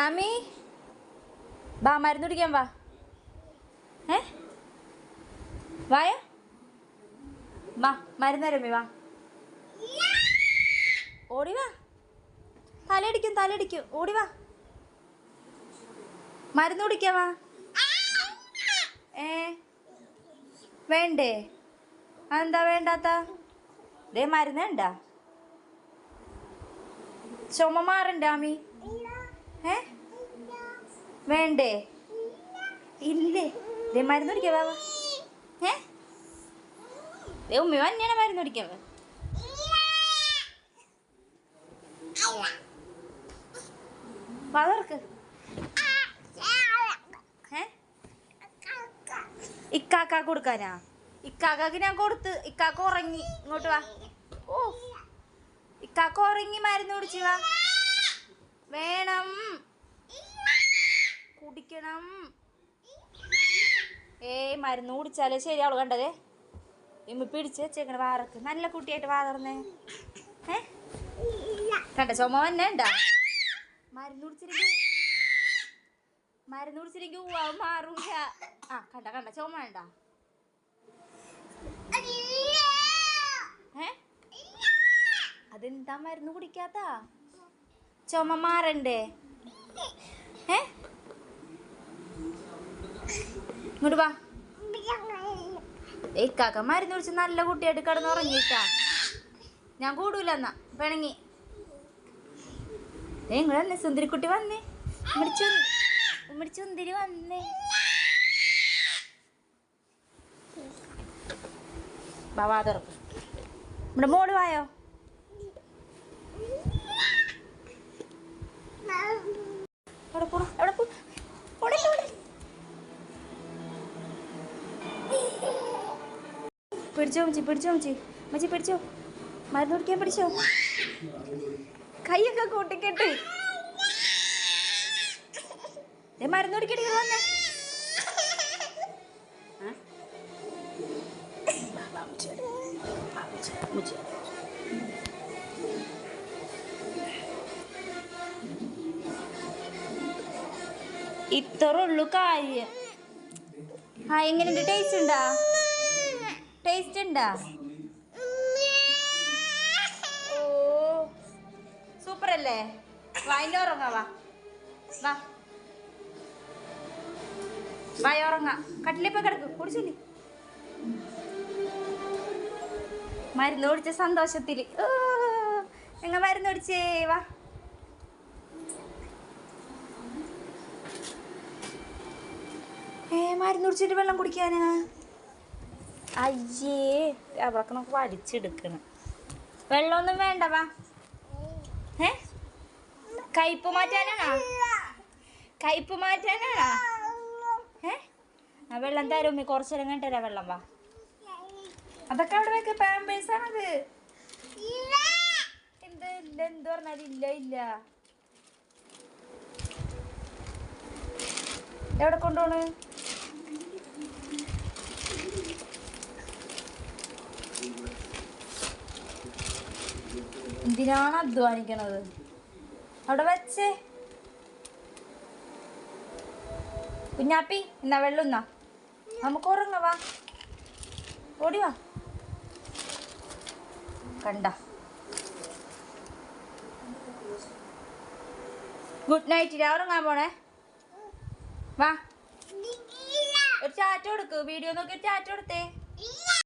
ആമി വാ മരുന്ന് കുടിക്കാൻ വാ. ഏ? വായ? വാ മരുന്ന് തരമ്മി വാ. ഓടി വാ. തലയിടിക്കും തലയിടിക്കും. ഓടി വാ. മരുന്ന് കുടിക്കാൻ വാ. ഏ? വേണ്ടേ? എന്താ വേണ്ടാത്ത? ദേ മരുന്ന് ഉണ്ടാ ചുമ മാറണ്ട ആമി ഏ? വേണ്ടേ? ഇല്ലേ? ദേ മരുന്ന് കുടിക്കാൻ ബാബ. ഏ? ഉമ്മി തന്നെയാണ് മരുന്ന് കുടിക്കാൻ വളർക്ക് ഇക്കാക്ക കൊടുക്കാനാ? ഇക്കാക്കാക്ക് ഞാൻ കൊടുത്ത് ഇക്കാക്ക ഉറങ്ങി. ഇങ്ങോട്ട് വാ. ഓ. ഇക്കാക്ക ഉറങ്ങി മരുന്ന് കുടിച്ചു വാ. വേണം. കുടിക്കണം. ഏയ് മരുന്ന് കുടിച്ചാലേ ശരിയാവുള്ളൂ. കണ്ടതേ? ഇമ്മ പിടിച്ച് വെച്ചേക്കണ വാറക്ക് നല്ല കുട്ടിയായിട്ട് വാതർന്നേ ഏ? കണ്ട? ചുമ തന്നെ ഉണ്ടാ? മരുന്ന് കുടിച്ചിരിക്കും മരുന്ന് കുടിച്ചിരിക്കും ഊവാ മാറൂല. ആ കണ്ട? കണ്ട? ചുമ വേണ്ട ഏ? അതെന്താ മരുന്ന് കുടിക്കാത്ത? ചുമ മാറണ്ടേ ഏ? ഇങ്ങോട്ട് വാ. ഏക്കാക്ക മരുന്ന് കുടിച്ച് നല്ല കുട്ടിയായിട്ട് കിടന്ന് ഉറങ്ങിയിട്ടാ. ഞാൻ കൂടൂല എന്നാ. പിണങ്ങി. സുന്ദരി കുട്ടി വന്നേ? ഉമ്മടി ചു- ഉമ്മടി സുന്ദരി വന്നേ. ബാബാ തുറക്കും. നമ്മുടെ മോൾ വായോ എവിടെ പോണു എവിടെ പോ ഓടെ ഓടെ പിടിച്ചോ മച്ചി പിടിച്ചോ മച്ചി മച്ചി പിടിച്ചോ മരുന്ന് കുടിക്കാൻ പിടിച്ചോ കൈയൊക്കെ കൂട്ടിക്കെട്ട് മരുന്ന് കുടിക്കട്ടെ വന്നേ ആ? വാ, വാ, മുച്ചി വരൂ. വാ, മുച്ചി, മുച്ചി വരൂ. ഇത്ര ഉള്ളു കാര്യം ആ എങ്ങനെയുണ്ട് ടേസ്റ്റ് ഉണ്ടാ ടേസ്റ്റ് ഉണ്ടാ? ഓ സൂപ്പർ അല്ലേ വായിന്റെ ഉറങ്ങാ വാ. വാ. വായ ഉറങ്ങാ. കട്ടിലിപ്പോ കിടക്കും കുടിച്ചില്ലേ മരുന്ന് കുടിച്ച സന്തോഷത്തിൽ നിങ്ങൾ മരുന്ന് കുടിച്ചേ? വാ. ഏ മരുന്ന് കുടിച്ചിട്ട് വെള്ളം കുടിക്കാനാ? അയ്യേ അവർക്ക് നമുക്ക് വലിച്ചെടുക്കണം. വെള്ളമൊന്നും വേണ്ട വാ. ഏ? കയ്പ് മാറ്റാനാണോ? കയ്പ് മാറ്റാനാണോ? ഏ? ആ വെള്ളം തരും ഉമ്മി. കുറച്ച് നേരം കണ്ടരാ വെള്ളം വാ. അതൊക്കെ അവിടെ വെക്ക. പാമ്പേഴ്സ് എന്ത് ഇല്ല എന്ത് പറഞ്ഞാൽ ഇല്ല ഇല്ല. എവിടെ കൊണ്ടുപോണ്? എന്തിനാണ് അധ്വാനിക്കണത്? അവിടെ വെച്ചേ. കുഞ്ഞാപ്പി എന്നാ വെള്ളുന്നാ നമുക്ക് ഉറങ്ങ വാ. ഓടി വാ. കണ്ട. ഗുഡ് നൈറ്റ് ഞാൻ ഉറങ്ങാൻ പോണേ? വാ. ഒരു ചാറ്റ് കൊടുക്ക്. വീഡിയോ നോക്കി ഒരു ചാറ്റ് കൊടുത്തേ.